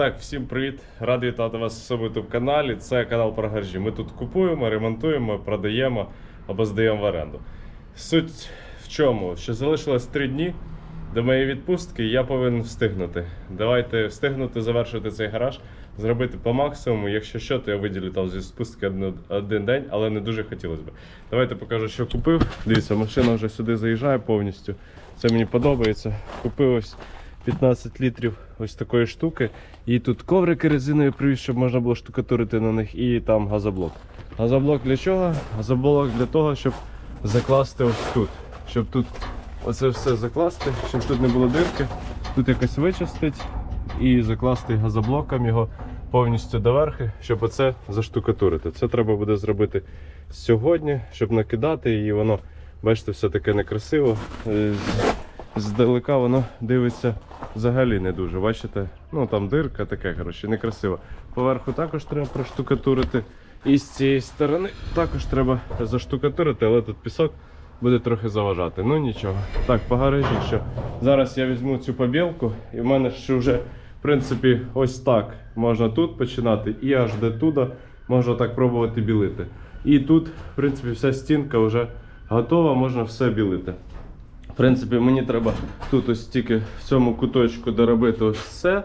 Так, всім привіт! Радий вітати вас у своєму youtube каналі. Це канал про гаражі. Ми тут купуємо, ремонтуємо, продаємо або здаємо в оренду. Суть в чому? Що залишилось 3 дні до моєї відпустки, я повинен встигнути. Давайте встигнути завершити цей гараж, зробити по максимуму. Якщо що, то я виділю там зі відпустки один, один день, але не дуже хотілося б. Давайте покажу, що купив. Дивіться, машина вже сюди заїжджає повністю. Це мені подобається. Купив ось 15 літрів ось такої штуки. І тут коврики резинові привіз, щоб можна було штукатурити на них, і там газоблок. Газоблок для чого? Газоблок для того, щоб закласти ось тут. Щоб тут оце все закласти, щоб тут не було дирки. Тут якось вичистить і закласти газоблоком його повністю доверхи, щоб оце заштукатурити. Це треба буде зробити сьогодні, щоб накидати і воно, бачите, все таке некрасиво. Здалека воно дивиться взагалі не дуже. Бачите? Ну там дирка таке, коротше, некрасиво. Поверху також треба проштукатурити. І з цієї сторони також треба заштукатурити, але тут пісок буде трохи заважати. Ну нічого. Так, по гаражі, що зараз я візьму цю побілку, і в мене ще вже, в принципі, ось так можна тут починати, і аж до туди можна так пробувати білити. І тут, в принципі, вся стінка вже готова, можна все білити. Принципі, мені треба тут ось тільки в цьому куточку доробити ось це.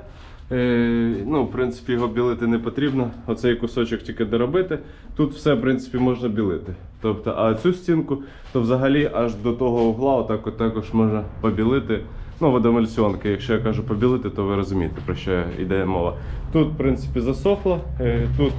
Е, ну, в принципі, його білити не потрібно. Оцей кусочок тільки доробити. Тут все, в принципі, можна білити. Тобто, а цю стінку, то взагалі аж до того угла отак от також можна побілити. Ну, водомальсіонки, якщо я кажу побілити, то ви розумієте, про що йде мова. Тут, в принципі, засохло, е, тут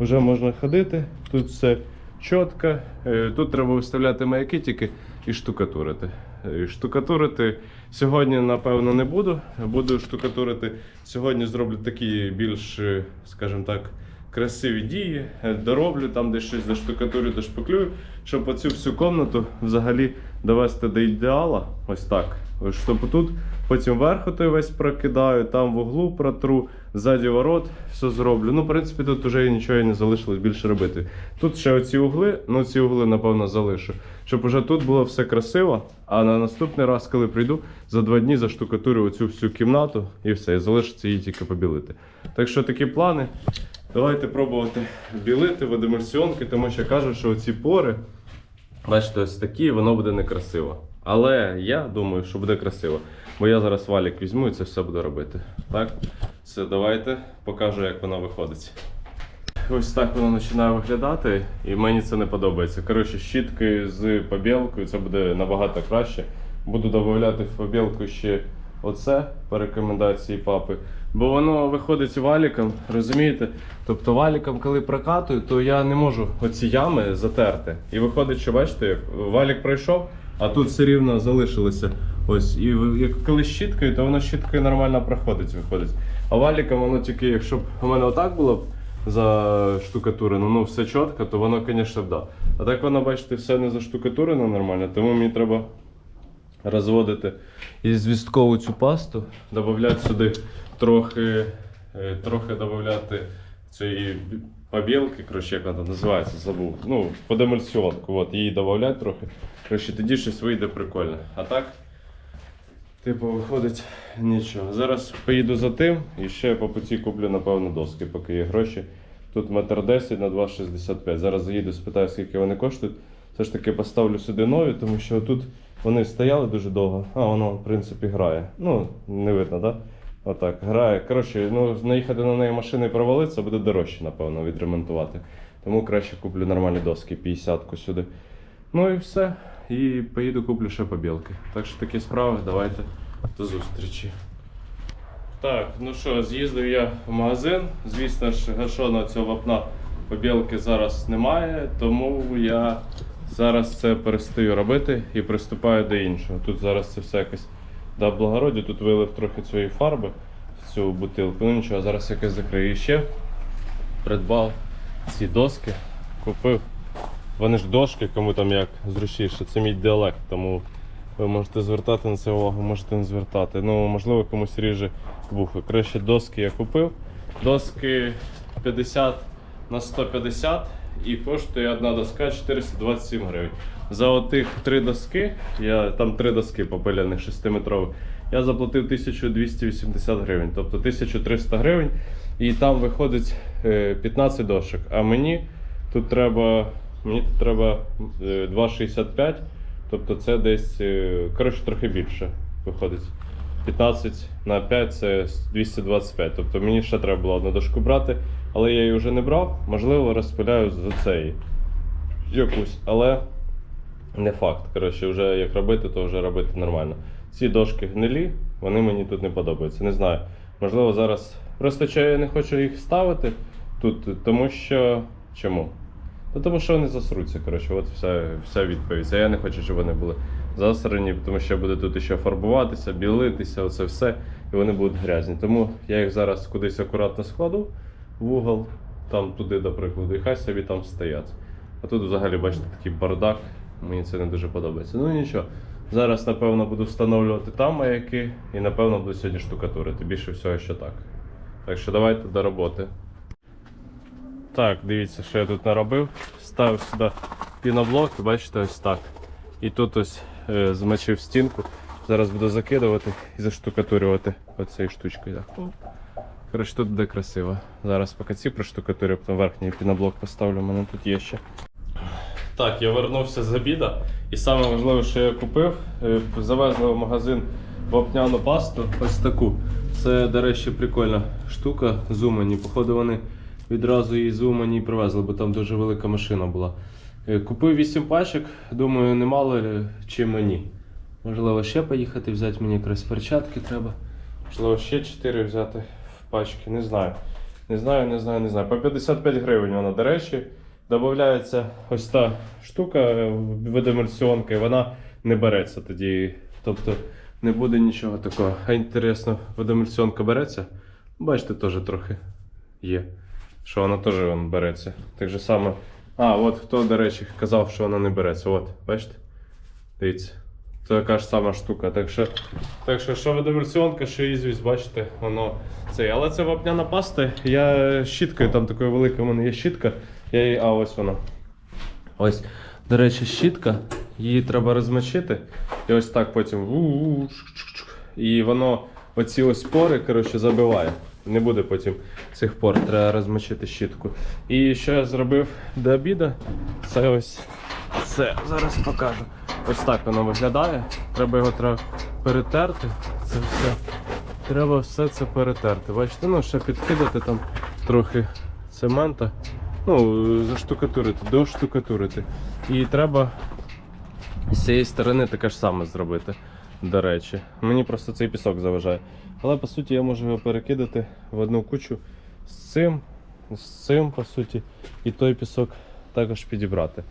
вже можна ходити, тут все чітко. Е, Тут треба виставляти маяки тільки і штукатурити. Е, Штукатурити сьогодні, напевно, не буду. Буду штукатурити. Сьогодні зроблю такі більш, е, скажімо так, красиві дії. Е, Дороблю там десь щось заштукатурю, дошпаклюю, щоб оцю всю комнату взагалі довести до ідеала. Ось так. Щоб тут потім верху той весь прокидаю, там в углу протру, ззаді ворот все зроблю. Ну, в принципі, тут вже нічого не залишилось більше робити. Тут ще оці угли, ну ці угли, напевно, залишу. Щоб уже тут було все красиво. А на наступний раз, коли прийду, за два дні заштукатурю оцю всю кімнату і все, і залишиться її тільки побілити. Так що такі плани. Давайте пробувати білити водомерсіонки, тому що кажуть, що оці пори, бачите, ось такі, воно буде некрасиво. Але я думаю, що буде красиво. Бо я зараз валік візьму і це все буду робити. Так, все, давайте покажу, як воно виходить. Ось так воно починає виглядати, і мені це не подобається. Коротше, щітки з побілкою це буде набагато краще. Буду додавати в побілку ще оце по рекомендації папи. Бо воно виходить валіком, розумієте? Тобто валіком, коли прокатую, то я не можу оці ями затерти. І виходить, що бачите, валік пройшов, а тут все рівно залишилося. Ось, і коли щіткою, то воно щіткою нормально проходить, виходить. А валіком воно тільки, якщо б у мене отак було б заштукатурено, ну все чітко, то воно, звісно, б да. А так воно, бачите, все не заштукатурено нормально, тому мені треба розводити і звісткову цю пасту, додати сюди трохи, е, трохи додати цієї побілки, коротше, як вона називається, забув. Ну, подемульсіонку, от, її додати трохи. Коротше, тоді щось вийде прикольно. А так, типу, виходить нічого. Зараз поїду за тим і ще по путі куплю, напевно, доски, поки є гроші. Тут метр 10 на 2,65. Зараз заїду, спитаю, скільки вони коштують. Все ж таки поставлю сюди нові, тому що тут вони стояли дуже довго, а воно, в принципі, грає. Ну, не видно, так? Да? Отак, грає. Коротше, ну, наїхати на неї машини і провалитися буде дорожче, напевно, відремонтувати. Тому краще куплю нормальні доски, 50-ку сюди. Ну і все. І поїду куплю ще побілки. Так що такі справи, давайте до зустрічі. Так, ну що, з'їздив я в магазин. Звісно ж, гашона цього вапна побілки зараз немає, тому я зараз це перестаю робити і приступаю до іншого. Тут зараз це все якось да благородя, тут вилив трохи цієї фарби в цю бутилку. Ну нічого, зараз якось закрию. Ще придбав ці доски, купив. Вони ж дошки, кому там як зручніше. Це мій діалект, тому ви можете звертати на це увагу, можете не звертати. Ну, можливо, комусь ріже вухо. Краще доски я купив. Доски 50 на 150 і коштує одна доска 427 гривень. За отих три доски, я там три доски попиляних 6-метрових, я заплатив 1280 гривень, тобто 1300 гривень. І там виходить е, 15 дошок. А мені тут треба, мені треба е, 2,65, тобто це десь е, коротше трохи більше виходить. 15 на 5 це 225. Тобто мені ще треба було одну дошку брати, але я її вже не брав. Можливо, розпиляю за цієї якусь, але не факт. Коротше, вже як робити, то вже робити нормально. Ці дошки гнилі, вони мені тут не подобаються. Не знаю. Можливо, зараз. Просто я не хочу їх ставити тут, тому що. Чому? Та тому що вони засруться, коротше, от вся, вся відповідь. А я не хочу, щоб вони були засрані, тому що буде тут ще фарбуватися, білитися, оце все, і вони будуть грязні. Тому я їх зараз кудись акуратно складу в угол, там туди, до прикладу, і хай собі там стоять. А тут взагалі, бачите, такий бардак. Мені це не дуже подобається. Ну нічого. Зараз, напевно, буду встановлювати там маяки і, напевно, буду сьогодні штукатурити. Більше всього, що так. Так що давайте до роботи. Так, дивіться, що я тут наробив. Ставив сюди піноблок, бачите, ось так. І тут ось е, змочив стінку. Зараз буду закидувати і заштукатурювати оцією штучкою. Так. Коротше, тут буде красиво. Зараз поки ці проштукатурю, потім верхній піноблок поставлю, у мене тут є ще. Так, я вернувся з обіда. І саме важливе, що я купив, е, завезли в магазин вапняну пасту. Ось таку. Це, до речі, прикольна штука. Зумані. Походу, вони відразу її з Умані привезли, бо там дуже велика машина була. Е, Купив 8 пачок, думаю, немало ли чи мені. Можливо, ще поїхати взяти мені якраз перчатки треба. Можливо, ще 4 взяти в пачки, не знаю. Не знаю, не знаю, не знаю. По 55 гривень вона, до речі. Додається ось та штука е, видимерсіонка, і вона не береться тоді. Тобто не буде нічого такого. А інтересно, видимерсіонка береться? Бачите, теж трохи є. Що вона теж береться. Так же саме. А, от хто, до речі, казав, що вона не береться. От, бачите? Дивіться. Це така ж сама штука. Так що, так що, що видимерсіонка, що ізвість, бачите, воно це. Але це вапняна паста. Я щіткою, там такою великою в мене є щітка. Я її. А, ось вона. Ось. До речі, щітка. Її треба розмочити. І ось так потім. І воно оці ось пори, коротше, забиває. Не буде потім цих пор, треба розмочити щітку. І що я зробив до обіду? Це ось це. Зараз покажу. Ось так воно виглядає. Треба його треба перетерти. Це все. Треба все це перетерти. Бачите, ну ще підкидати там трохи цемента. Ну, заштукатурити, доштукатурити. І треба з цієї сторони таке ж саме зробити. До речі, мені просто цей пісок заважає. Але по суті я можу його перекидати в одну кучу з цим, з цим, по суті, і той пісок також підібрати.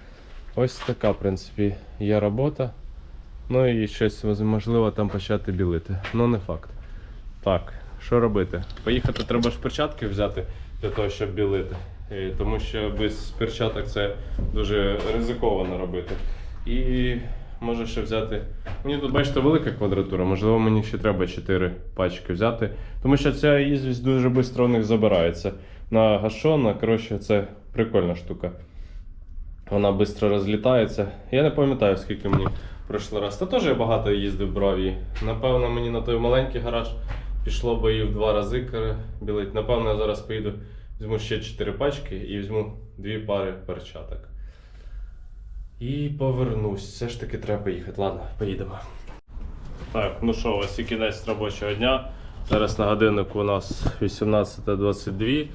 Ось така, в принципі, є робота. Ну і щось можливо там почати білити. Ну не факт. Так, що робити? Поїхати треба ж перчатки взяти для того, щоб білити. Е, Тому що без перчаток це дуже ризиковано робити. І може ще взяти. Мені тут, бачите, велика квадратура, можливо, мені ще треба 4 пачки взяти. Тому що ця ізвість дуже швидко у них забирається. На гашон, коротше, це прикольна штука. Вона швидко розлітається. Я не пам'ятаю, скільки мені пройшло раз. Та теж я багато їздив брав її. Напевно, мені на той маленький гараж пішло би її в два рази білить. Напевно, я зараз поїду, візьму ще 4 пачки і візьму дві пари перчаток. І повернусь. Все ж таки треба поїхати. Ладно, поїдемо. Так, ну що, ось і кінець робочого дня. Зараз на годиннику у нас 18.22.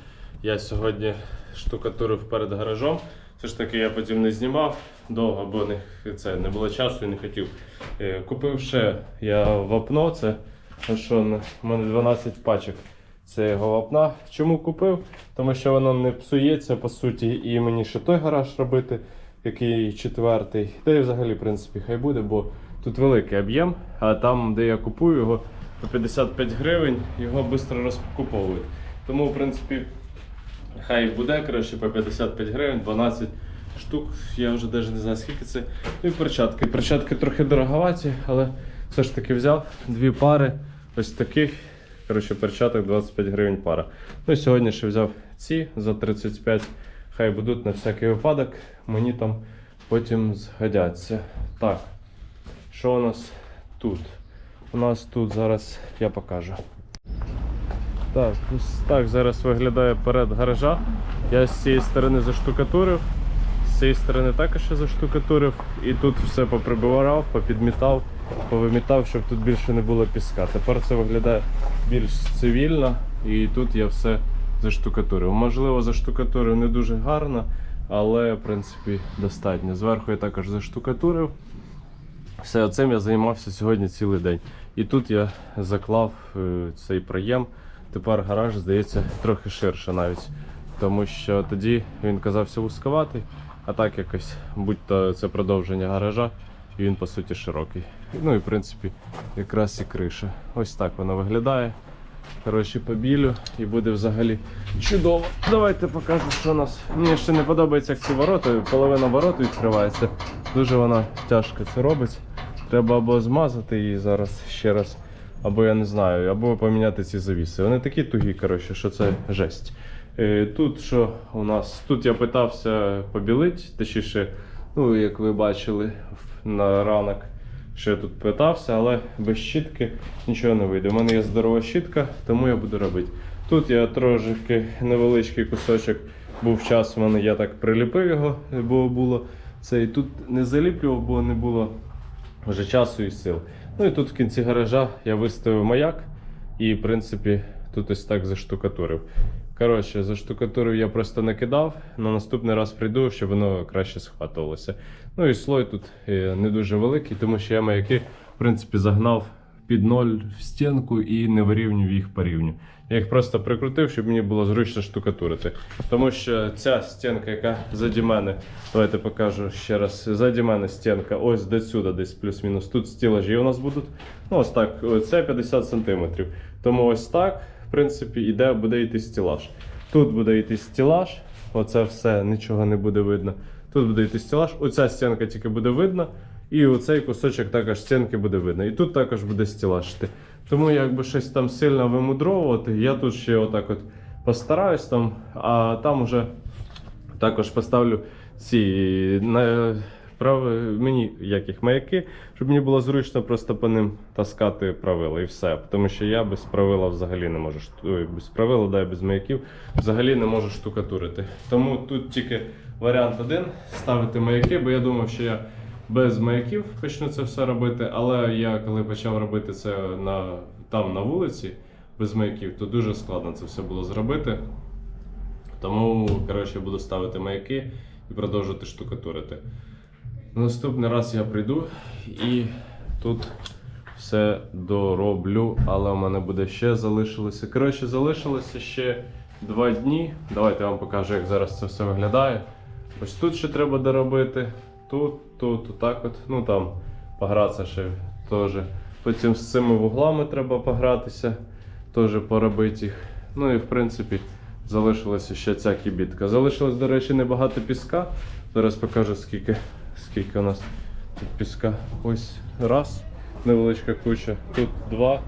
Я сьогодні штукатурив перед гаражом. Все ж таки я потім не знімав довго, бо не, це, не було часу і не хотів. Е, Купив ще я вапно, це ну що, у мене 12 пачок цього вапна. Чому купив? Тому що воно не псується по суті, і мені ще той гараж робити, який четвертий. Та й взагалі, в принципі, хай буде, бо тут великий об'єм, а там, де я купую його по 55 гривень, його швидко розкуповують. Тому, в принципі, Хай буде, коротше, по 55 гривень, 12 штук. Я вже навіть не знаю скільки це. Ну і перчатки. Перчатки трохи дороговаті, але все ж таки взяв дві пари ось таких. Коротше, перчаток 25 гривень пара. Ну і сьогодні ще взяв ці за 35. Хай будуть на всякий випадок. Мені там потім згодяться. Так, що у нас тут? у нас тут зараз я покажу. Так, ось так зараз виглядає перед гаража. Я з цієї сторони заштукатурив, з цієї сторони також ще заштукатурив. І тут все поприбирав, попідмітав, повимітав, щоб тут більше не було піска. Тепер це виглядає більш цивільно і тут я все заштукатурив. Можливо, заштукатурив не дуже гарно, але в принципі достатньо. Зверху я також заштукатурив. Все цим я займався сьогодні цілий день. І тут я заклав е, цей проєм. Тепер гараж здається трохи ширше навіть. Тому що тоді він казався вузькуватий, а так якось, будь-то це продовження гаража, і він по суті широкий. Ну і в принципі якраз і криша. Ось так вона виглядає. Коротше, побілю і буде взагалі чудово. Давайте покажу, що у нас. Мені ще не подобається, як ці ворота, половина ворот відкривається. Дуже вона тяжко це робить. Треба або змазати її зараз ще раз, або я не знаю, або поміняти ці завіси. Вони такі тугі, коротше, що це жесть. Е, Тут що у нас? Тут я питався побілити, точніше, ну як ви бачили на ранок, що я тут питався, але без щітки нічого не вийде. У мене є здорова щітка, тому я буду робити. Тут я трошки невеличкий кусочок був час, в мене я так приліпив його, бо було це. І тут не заліплював, бо не було вже часу і сил. Ну і тут в кінці гаража я виставив маяк і, в принципі, тут ось так заштукатурив. Коротше, заштукатурив я просто накидав. На наступний раз прийду, щоб воно краще схватувалося. Ну і слой тут е, не дуже великий, тому що я маяки, в принципі, загнав під ноль в стінку і не вирівнюю їх по рівню. Я їх просто прикрутив, щоб мені було зручно штукатурити. Тому що ця стінка, яка заді мене, давайте покажу ще раз. Заді мене стінка, ось до сюди, десь плюс-мінус. Тут стілажі у нас будуть. Ну, ось так, це 50 см. Тому ось так, в принципі, іде, буде йти стілаж. Тут буде йти стілаж, оце все, нічого не буде видно. Тут буде йти стілаж, оця стінка тільки буде видна, І оцей кусочок також стінки буде видно. І тут також буде стілаж. Тому якби щось там сильно вимудровувати, я тут ще отак от постараюсь там, а там уже також поставлю ці на прави, мені яких маяки, щоб мені було зручно просто по ним таскати правила і все. Тому що я без правила взагалі не можу ой, без правила, да, без маяків взагалі не можу штукатурити. Тому тут тільки варіант один ставити маяки, бо я думав, що я без маяків почну це все робити. Але я коли почав робити це на, там на вулиці без маяків, то дуже складно це все було зробити. Тому, коротше, буду ставити маяки і продовжувати штукатурити. Наступний раз я прийду і тут все дороблю, але в мене буде ще залишилося. Коротше, залишилося ще два дні. Давайте я вам покажу, як зараз це все виглядає. Ось тут ще треба доробити. Тут, тут, отак от. Ну там погратися ще теж. Потім з цими вуглами треба погратися, теж поробити їх. Ну і в принципі залишилася ще ця кібітка. Залишилось, до речі, небагато піска. Зараз покажу, скільки, скільки у нас тут піска. Ось раз, невеличка куча. Тут два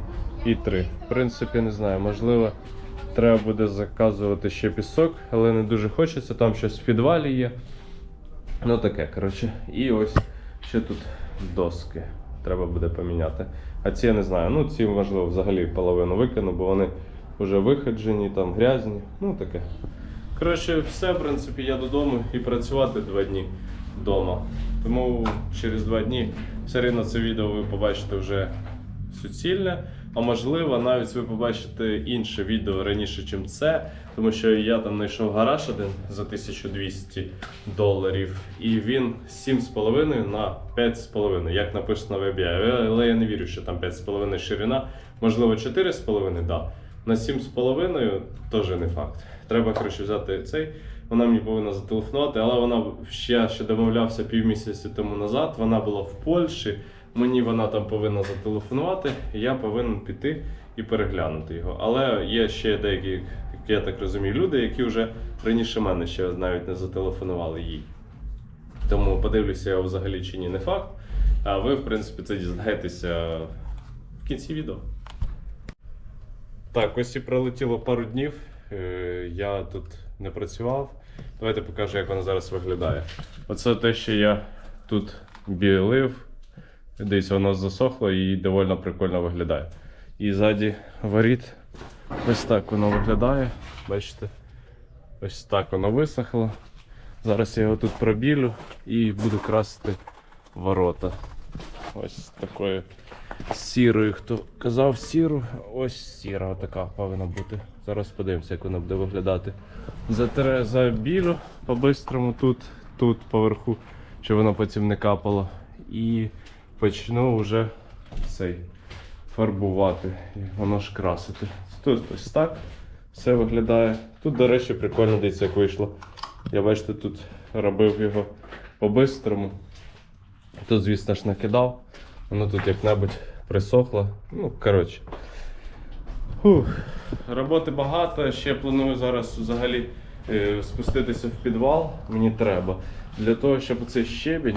і три. В принципі, не знаю, можливо, треба буде заказувати ще пісок, але не дуже хочеться. Там щось в підвалі є. Ну таке, коротше. І ось ще тут доски. Треба буде поміняти. А ці я не знаю. Ну, ці, можливо, взагалі половину викину, бо вони вже виходжені, там грязні. Ну таке. Коротше, все, в принципі, я додому і працювати два дні вдома. Тому через два дні все рівно це відео ви побачите вже суцільне. А можливо, навіть ви побачите інше відео раніше, ніж це, тому що я там знайшов гараж один за 1200 доларів, і він 7,5 на 5,5, як написано в ABI. Але я не вірю, що там 5,5 ширина, можливо, 4,5, да. На 7,5 теж не факт. Треба коротше, взяти цей. Вона мені повинна зателефонувати, але вона ще ще домовлявся півмісяця тому назад. Вона була в Польщі. Мені вона там повинна зателефонувати, і я повинен піти і переглянути його. Але є ще деякі, як я так розумію, люди, які вже раніше мене ще навіть не зателефонували їй. Тому подивлюся я взагалі чи ні, не факт. А ви, в принципі, це дізнаєтеся в кінці відео. Так, ось і пролетіло пару днів. Е, Я тут не працював. Давайте покажу, як воно зараз виглядає. Оце те, що я тут білив. Дивіться, воно засохло і доволі прикольно виглядає. І ззаді воріт ось так воно виглядає. Бачите? Ось так воно висохло. Зараз я його тут пробілю і буду красити ворота. Ось такою сірою. Хто казав сіру, ось сіра така повинна бути. Зараз подивимося, як вона буде виглядати. Затре за білю по-бистрому тут, тут поверху, щоб воно потім не капало. І почну вже цей фарбувати. І воно ж красити. Тут ось так все виглядає. Тут, до речі, прикольно дивіться, як вийшло. Я бачите, тут робив його по-бистрому. Тут, звісно ж, накидав. Воно тут як-небудь присохло. Ну, коротше. Фух. Роботи багато. Ще планую зараз взагалі е, спуститися в підвал. Мені треба. Для того, щоб оцей щебінь,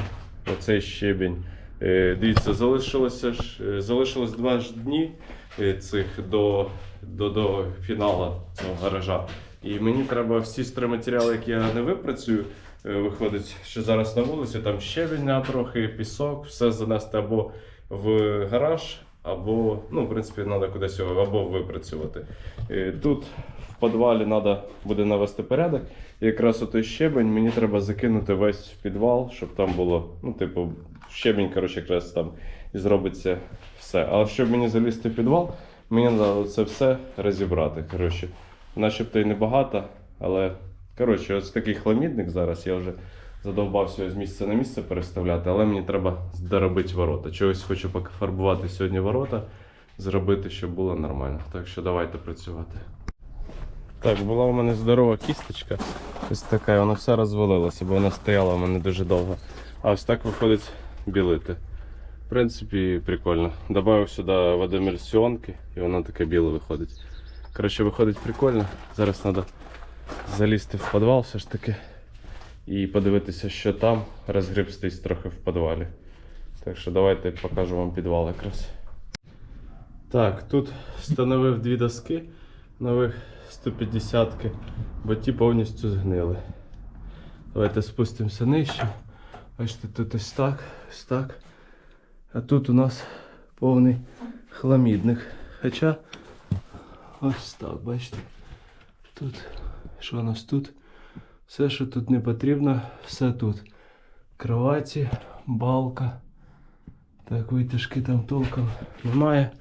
оцей щебінь. е, Дивіться, залишилося ж, е, залишилось два ж дні е, цих до, до, до фіналу цього гаража. І мені треба всі стройматеріали, які я не випрацюю, виходить, що зараз на вулиці, там щебіння трохи, пісок, все занести або в гараж, або, ну, в принципі, треба кудись його або випрацювати. Е, Тут в підвалі треба буде навести порядок. І якраз отой щебень мені треба закинути весь підвал, щоб там було, ну, типу, щебень, коротше, якраз там і зробиться все. А щоб мені залізти в підвал, мені треба це все розібрати. Коротше. Начебто і небагато, але коротше, ось такий хламідник зараз. Я вже задовбався з місця на місце переставляти, але мені треба доробити ворота. Чогось хочу пофарбувати сьогодні ворота, зробити, щоб було нормально. Так що давайте працювати. Так, була у мене здорова кісточка. Ось така, вона вся розвалилася, бо вона стояла у мене дуже довго. А ось так виходить білити. В принципі, прикольно. Добавив сюди водомерсіонки, і вона таке біле виходить. Коротше, виходить прикольно. Зараз треба залізти в підвал все ж таки і подивитися, що там, розгрібстись трохи в підвалі. Так що давайте покажу вам підвал якраз. Так, тут встановив дві доски нових 150-ки, бо ті повністю згнили. Давайте спустимося нижче. Бачите, тут ось так, ось так. А тут у нас повний хламідник. Хоча ось так, бачите. Тут, що у нас тут? Все, що тут не потрібно, все тут. Кроваті, балка. Так, витяжки там толком немає.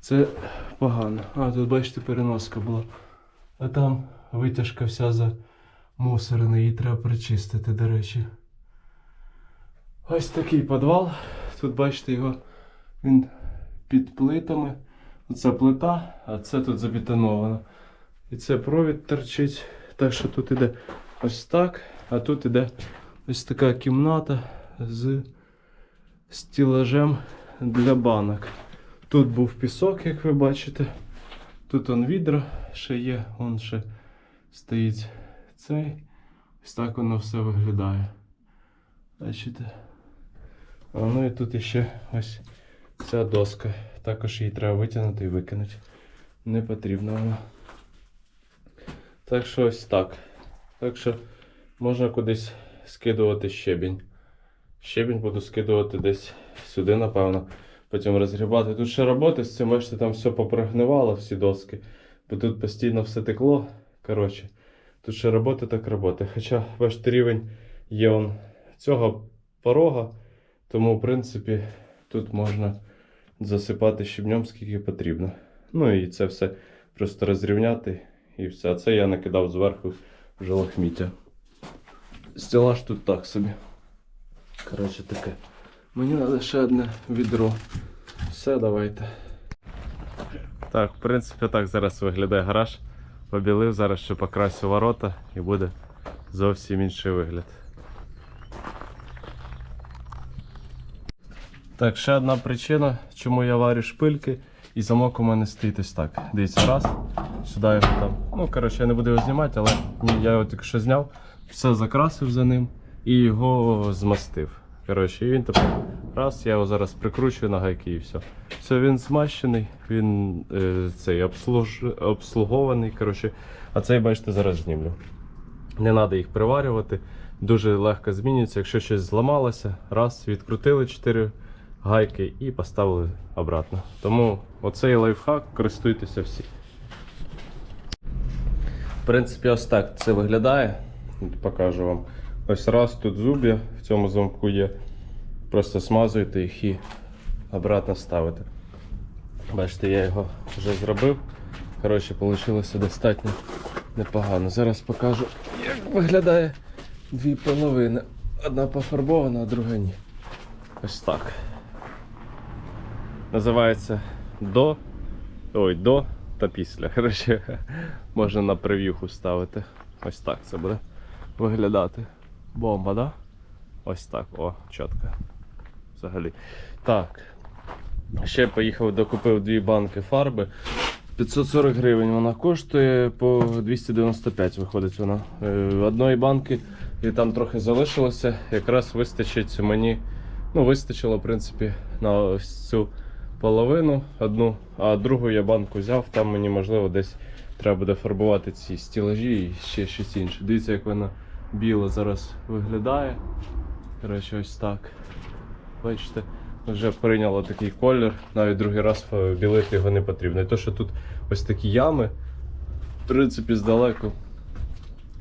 Це погано. А, тут бачите, переноска була. А там витяжка вся замусорена, її треба причистити, до речі. Ось такий підвал. Тут бачите його, він під плитами. Оце плита, а це тут забетоновано. І це провід торчить. Так що тут іде ось так, а тут іде ось така кімната з стілажем для банок. Тут був пісок, як ви бачите. Тут он відра ще є, он ще стоїть цей. Ось так воно все виглядає. Бачите? А ну і тут іще ось ця доска. Також її треба витягнути і викинути. Не потрібно вона. Так що ось так. Так що можна кудись скидувати щебінь. Щебінь буду скидувати десь сюди, напевно. Потім розгрібати. Тут ще роботи з цим, бачите, там все попригнивало, всі доски. Бо тут постійно все текло. Коротше, тут ще роботи так роботи. Хоча, бачите, рівень є он цього порога. Тому, в принципі, тут можна засипати щебнем скільки потрібно. Ну і це все просто розрівняти і все. Це я накидав зверху вже лахміття. Стелаж тут так собі. Коротше таке. Мені треба ще одне відро. Все, давайте. Так, в принципі, так зараз виглядає гараж. Побілив зараз, ще покрасю ворота і буде зовсім інший вигляд. Так, ще одна причина, чому я варю шпильки, і замок у мене стоїть ось так. Дивіться, раз, сюди його там. Ну, коротше, я не буду його знімати, але я його тільки що зняв, все закрасив за ним і його змастив. Коротше, і він тепер раз, я його зараз прикручую на гайки і все. Все, він змащений, він е, цей обслуж... обслугований. Коротше, а цей, бачите, зараз знімлю. Не треба їх приварювати. Дуже легко змінюється. Якщо щось зламалося, раз, відкрутили 4 гайки і поставили обратно. Тому оцей лайфхак користуйтеся всі. В принципі, ось так це виглядає. Покажу вам. Ось раз тут зуб'я в цьому замку є. Просто смазуєте їх і обратно ставите. Бачите, я його вже зробив. Коротше, вийшло достатньо непогано. Зараз покажу, як виглядає дві половини. Одна пофарбована, а друга ні. Ось так. Називається до. Ой, до та після. Коротше, можна на прев'юху ставити. Ось так це буде виглядати. Бомба, да? Ось так, о, чітко. Взагалі. Так. Ще поїхав, докупив дві банки фарби. 540 гривень вона коштує, по 295 виходить вона. Е, Одної банки і там трохи залишилося. Якраз вистачить мені. Ну, вистачило, в принципі, на ось цю половину одну, а другу я банку взяв, там мені можливо десь треба буде фарбувати ці стілажі і ще щось інше. Дивіться, як вона біла зараз виглядає. Коротше, ось так. Бачите, вже прийняло такий колір, навіть другий раз білити його не потрібно. І то, що тут ось такі ями, в принципі, здалеку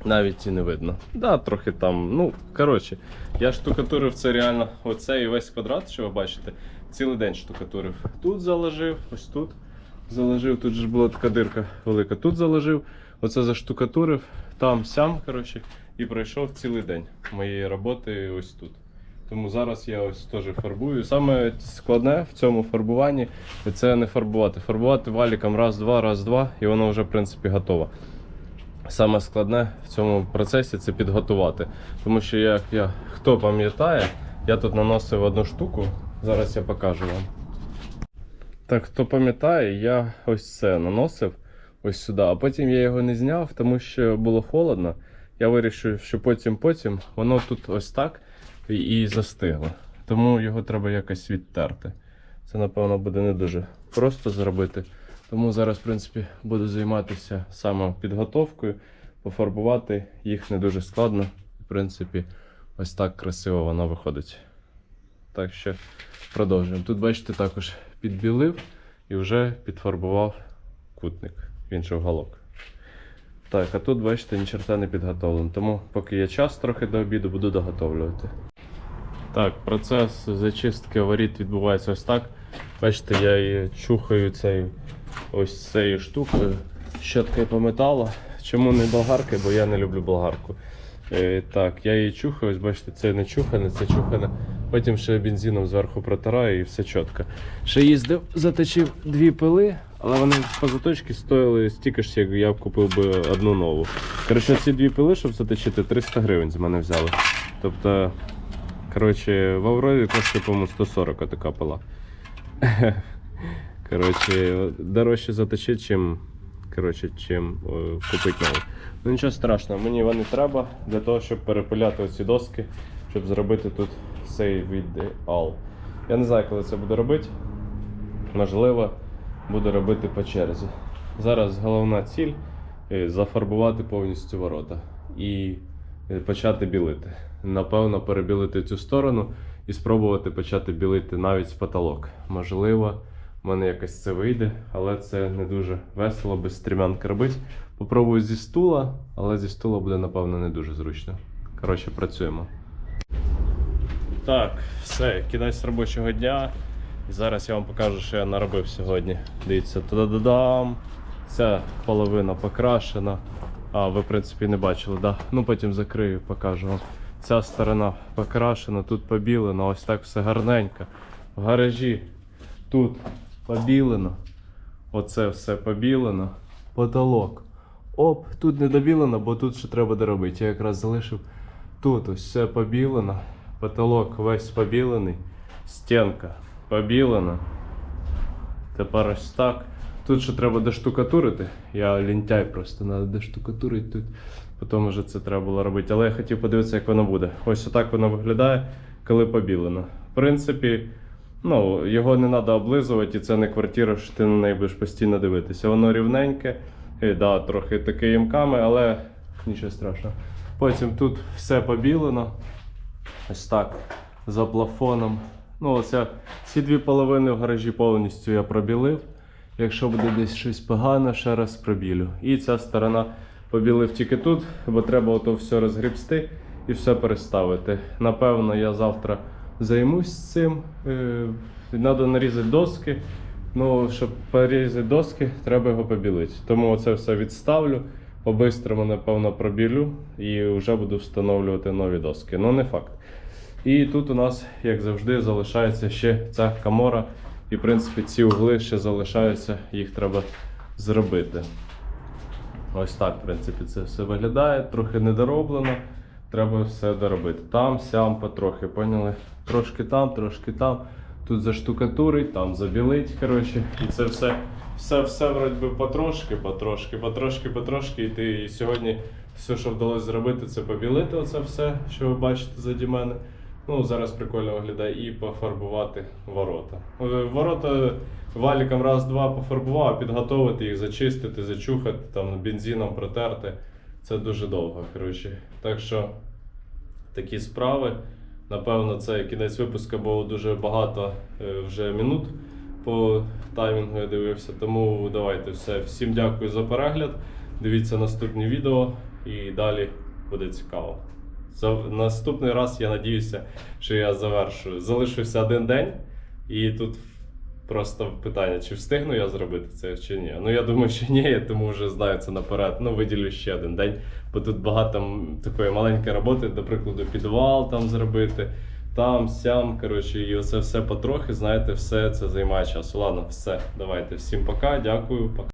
навіть і не видно. Да, трохи там. Ну, коротше, я штукатурив це реально оцей весь квадрат, що ви бачите, цілий день штукатурив. Тут заложив, ось тут заложив, тут ж була така дирка велика. Тут заложив, оце заштукатурив, там сям, коротше, і пройшов цілий день моєї роботи ось тут. Тому зараз я ось теж фарбую. Саме складне в цьому фарбуванні це не фарбувати. Фарбувати валіком раз-два, раз-два, і воно вже в принципі готово. Саме складне в цьому процесі це підготувати. Тому що як я хто пам'ятає, я тут наносив одну штуку. Зараз я покажу вам. Так, хто пам'ятає, я ось це наносив ось сюди, а потім я його не зняв, тому що було холодно. Я вирішив, що потім-потім воно тут ось так і, застигло. Тому його треба якось відтерти. Це, напевно, буде не дуже просто зробити. Тому зараз, в принципі, буду займатися саме підготовкою. Пофарбувати їх не дуже складно. В принципі, ось так красиво воно виходить. Так що продовжуємо. Тут, бачите, також підбілив і вже підфарбував кутник, він же уголок. Так, а тут, бачите, ні черта не підготовлено. Тому поки є час трохи до обіду, буду доготовлювати. Так, процес зачистки воріт відбувається ось так. Бачите, я її чухаю цею, ось цією штукою. Щоткою по металу. Чому не болгаркою? Бо я не люблю болгарку. Е, так, я її чухаю, ось бачите, це не чухане, це чухане. Потім ще бензином зверху протираю і все чітко. Ще їздив, заточив дві пили, але вони по заточці стоїли стільки ж, як я купив би одну нову. Коротше, ці дві пили, щоб заточити, 300 гривень з мене взяли. Тобто, коротше, в Аврорі коштує, по-моєму, 140 така пила. Коротше, дорожче заточити, чим, коротше, чим о, купити нову. Ну нічого страшного, мені вони треба для того, щоб перепиляти оці доски, щоб зробити тут цей ідеал. Я не знаю, коли це буду робити. Можливо, буду робити по черзі. Зараз головна ціль е, зафарбувати повністю ворота і е, почати білити. Напевно, перебілити цю сторону і спробувати почати білити навіть потолок. Можливо, в мене якось це вийде, але це не дуже весело без стрімянки робити. Попробую зі стула, але зі стула буде, напевно, не дуже зручно. Коротше, працюємо. Так, все, кінець робочого дня. І зараз я вам покажу, що я наробив сьогодні. Дивіться, та-да-да-дам. Ця половина покрашена. А, ви, в принципі, не бачили, да? Ну потім закрию, покажу вам. Ця сторона покрашена, тут побілено, ось так все гарненько. В гаражі тут побілено. Оце все побілено. Потолок. Оп, тут не добілено, бо тут ще треба доробити. Я якраз залишив тут ось все побілено. Потолок весь побілений. Стінка побілена. Тепер ось так. Тут ще треба доштукатурити. Я лінтяй просто треба доштукатурити тут. Потім вже це треба було робити. Але я хотів подивитися, як воно буде. Ось отак воно виглядає, коли побілено. В принципі, ну, його не треба облизувати, і це не квартира, що ти на неї будеш постійно дивитися. Воно рівненьке, і, да, трохи таке ямками, але нічого страшного. Потім тут все побілено. Ось так. За плафоном. Ну, оце ці дві половини в гаражі повністю я пробілив. Якщо буде десь щось погано, ще раз пробілю. І ця сторона побілив тільки тут, бо треба ото все розгрібсти і все переставити. Напевно, я завтра займусь цим. Треба нарізати доски. Ну, щоб порізати доски, треба його побілити. Тому оце все відставлю. По-бистрому, напевно, пробілю і вже буду встановлювати нові доски. Ну, не факт. І тут у нас, як завжди, залишається ще ця камора. І, в принципі, ці угли ще залишаються, їх треба зробити. Ось так, в принципі, це все виглядає. Трохи недороблено. Треба все доробити. Там, сям, потрохи, поняли? Трошки там, трошки там. Тут заштукатурить, там забілить. Коротше, і це все, все, все вроді потрошки, потрошки, потрошки, потрошки. І ти і сьогодні все, що вдалося зробити, це побілити оце все, що ви бачите заді мене. Ну, зараз прикольно виглядає і пофарбувати ворота. Е, Ворота валіком раз-два пофарбував, а підготовити їх, зачистити, зачухати, там бензином протерти. Це дуже довго. Коротше. Так що такі справи. Напевно, це кінець випуску, бо дуже багато е, вже минут по таймінгу я дивився. Тому давайте все. Всім дякую за перегляд. Дивіться наступні відео і далі буде цікаво. За наступний раз я надіюся, що я завершую. Залишився один день, і тут просто питання, чи встигну я зробити це чи ні. Ну я думаю, що ні, я тому вже знаю це наперед. Ну, виділю ще один день, бо тут багато такої маленької роботи, до прикладу, підвал там зробити. Там, сям, коротше, і оце все потрохи, знаєте, все це займає часу. Ладно, все, давайте. Всім пока, дякую, пока.